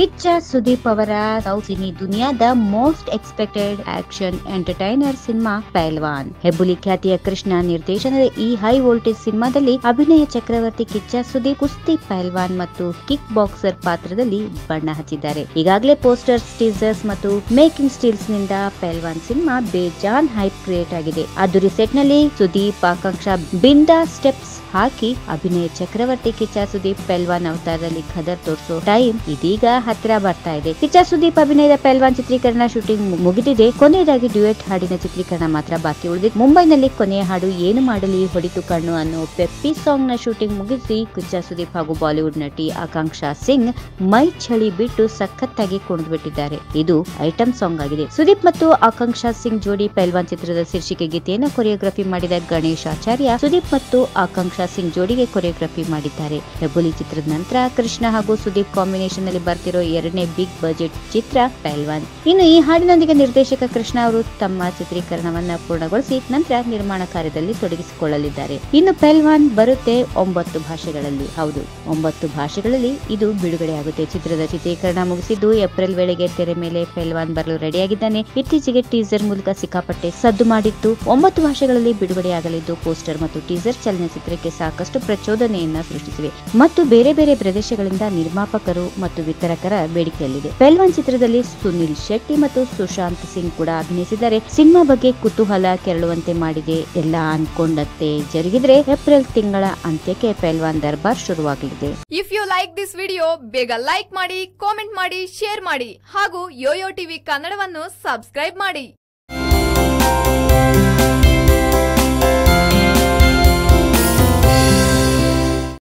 ಕಿಚ್ಚ ಸುದೀಪ್ ಅವರ south ದುನಿಯಾದ most expected action entertainer cinema Pailwaan. Hebbuli ಖ್ಯಾತಿಯ ಕೃಷ್ಣ ನಿರ್ದೇಶನದ ಈ ಹೈ ವೋಲ್ಟೇಜ್ ಸಿನಿಮಾದಲ್ಲಿ ಅಭಿನಯ ಚಕ್ರವರ್ತಿ ಕಿಚ್ಚ ಸುದೀಪ್ ಕುಸ್ತಿ ಪೈಲ್ವಾನ್ ಮತ್ತು ಕಿಕ್ ಬಾಕ್ಸರ್ ಪಾತ್ರದಲ್ಲಿ ಬಣ್ಣ ಹಚ್ಚಿದ್ದಾರೆ. ಈಗಾಗಲೇ ಪೋಸ್ಟರ್ಸ್ ಟೀಸರ್ಸ್ ಮತ್ತು ಮೇಕಿಂಗ್ ಸ್ಟೀಲ್ಸ್ನಿಂದ ಪೈಲ್ವಾನ್ ಸಿನಿಮಾ ಬೇಜಾನ್ ಹೈಪ್ ಕ್ರಿಯೇಟ್ ಆಗಿದೆ. ಅದುರಿ ಸೆಟ್ನಲ್ಲಿ ಸುದೀಪ್ ಆಕಾಂಕ್ಷ ಬಿಂದಾ ಸ್ಟೆಪ್ಸ್ ಹಾಕಿ ಅಭಿನಯ ಚಕ್ರವರ್ತಿ ಕಿಚ್ಚ ಸುದೀಪ್ ಪೆಲ್ವಾನ್ ಅವತಾರದಲ್ಲಿ ಖದರ್ ತೋರಿಸೋ ಟೈಮ್ ಇದೀಗ ಹತ್ತಿರ ಬರ್ತಾ ಇದೆ. ಕಿಚ್ಚ ಸುದೀಪ್ ಅಭಿನಯದ ಪೆಲ್ವಾನ್ ಚಿತ್ರೀಕರಣ ಶೂಟಿಂಗ್ ಮುಗಿದಿದೆ. ಕೊನೆಯದಾಗಿ ಡ್ಯೂಯೆಟ್ ಹಾಡಿನ ಚಿತ್ರೀಕರಣ ಮಾತ್ರ ಬಾಕಿ ಉಳಿದಿದೆ. ಮುಂಬೈನಲ್ಲಿ ಕೊನೆಯ ಹಾಡು ಏನು ಮಾಡಲಿ ಹೊಡಿತು ಕಣ್ಣು ಅನ್ನೋ ಪೆಪ್ಪಿ ಸಾಂಗ್ನ ಶೂಟಿಂಗ್ ಮುಗಿಸಿ ಕಿಚ್ಚ ಸುದೀಪ್ ಹಾಗೂ ಬಾಲಿವುಡ್ ನಟಿ ಆಕಾಂಕ್ಷಾ ಸಿಂಗ್ ಮೈ ಚಳಿ ಬಿಟ್ಟು ಸಖತ್ತಾಗಿ ಕುಣಿದ್ಬಿಟ್ಟಿದ್ದಾರೆ ಇದು ಐಟಮ್ ಸಾಂಗ್ ಆಗಿದೆ. ಸುದೀಪ್ ಮತ್ತು ಆಕಾಂಕ್ಷಾ ಸಿಂಗ್ ಜೋಡಿ ಪೈಲ್ವಾನ್ ಚಿತ್ರದ ಶೀರ್ಷಿಕೆ ಗೀತೆಯನ್ನು ಕೊರಿಯೋಗ್ರಫಿ ಮಾಡಿದ ಗಣೇಶ್ ಆಚಾರ್ಯ, ಸುದೀಪ್ ಮತ್ತು ಆಕಾಂಕ್ಷಾ ಸಿಂಗ್ ಜೋಡಿಗೆ ಕೊರಿಯೋಗ್ರಫಿ ಮಾಡಿದ್ದಾರೆ. ಹೆಬ್ಬುಲಿ ಚಿತ್ರದ ನಂತರ ಕೃಷ್ಣ ಹಾಗೂ ಸುದೀಪ್ ಕಾಂಬಿನೇಷನ್ನಲ್ಲಿ ಬರ್ತಿರೋ ಎರಡನೇ ಬಿಗ್ ಬಜೆಟ್ ಚಿತ್ರ ಪೈಲ್ವಾನ್. ಇನ್ನು ಈ ಹಾಡಿನೊಂದಿಗೆ ನಿರ್ದೇಶಕ ಕೃಷ್ಣ ಅವರು ತಮ್ಮ ಚಿತ್ರೀಕರಣವನ್ನ ಪೂರ್ಣಗೊಳಿಸಿ ನಂತರ ನಿರ್ಮಾಣ ಕಾರ್ಯದಲ್ಲಿ ತೊಡಗಿಸಿಕೊಳ್ಳಲಿದ್ದಾರೆ. ಇನ್ನು ಪೈಲ್ವಾನ್ ಬರುತ್ತೆ ಒಂಬತ್ತು ಭಾಷೆಗಳಲ್ಲಿ. ಹೌದು, ಒಂಬತ್ತು ಭಾಷೆಗಳಲ್ಲಿ ಇದು ಬಿಡುಗಡೆಯಾಗುತ್ತೆ. ಚಿತ್ರದ ಚಿತ್ರೀಕರಣ ಮುಗಿಸಿದ್ದು ಏಪ್ರಿಲ್ ವೇಳೆಗೆ ತೆರೆ ಮೇಲೆ ಪೈಲ್ವಾನ್ ಬರಲು ರೆಡಿಯಾಗಿದ್ದಾನೆ. ಇತ್ತೀಚೆಗೆ ಟೀಸರ್ ಮೂಲಕ ಸಿಕ್ಕಾಪಟ್ಟೆ ಸದ್ದು ಮಾಡಿತ್ತು. ಒಂಬತ್ತು ಭಾಷೆಗಳಲ್ಲಿ ಬಿಡುಗಡೆಯಾಗಲಿದ್ದು ಪೋಸ್ಟರ್ ಮತ್ತು ಟೀಸರ್ ಚಲನಚಿತ್ರಕ್ಕೆ ಸಾಕಷ್ಟು ಪ್ರಚೋದನೆಯನ್ನ ಸೃಷ್ಟಿಸಿವೆ. ಮತ್ತು ಬೇರೆ ಬೇರೆ ಪ್ರದೇಶಗಳಿಂದ ನಿರ್ಮಾಪಕರು ಮತ್ತು ವಿತರಕರ ಬೇಡಿಕೆಯಲ್ಲಿದೆ. ಪೆಲ್ವಾನ್ ಚಿತ್ರದಲ್ಲಿ ಸುನಿಲ್ ಶೆಟ್ಟಿ ಮತ್ತು ಸುಶಾಂತ್ ಸಿಂಗ್ ಕೂಡ ಅಭಿನಯಿಸಿದ್ದಾರೆ. ಸಿನಿಮಾ ಬಗ್ಗೆ ಕುತೂಹಲ ಕೆರಳುವಂತೆ ಮಾಡಿದೆ. ಎಲ್ಲ ಅನ್ಕೊಂಡಂತೆ ಜರುಗಿದ್ರೆ ಏಪ್ರಿಲ್ ತಿಂಗಳ ಅಂತ್ಯಕ್ಕೆ ಪೆಲ್ವಾನ್ ದರ್ಬಾರ್ ಶುರುವಾಗಲಿದೆ. If you like this video ಬೇಗ ಲೈಕ್ ಮಾಡಿ ಕಾಮೆಂಟ್ ಮಾಡಿ ಶೇರ್ ಮಾಡಿ. ಹಾಗೂ ಯೋಯೋ ಟಿವಿ ಕನ್ನಡವನ್ನು ಸಬ್ಸ್ಕ್ರೈಬ್ ಮಾಡಿ.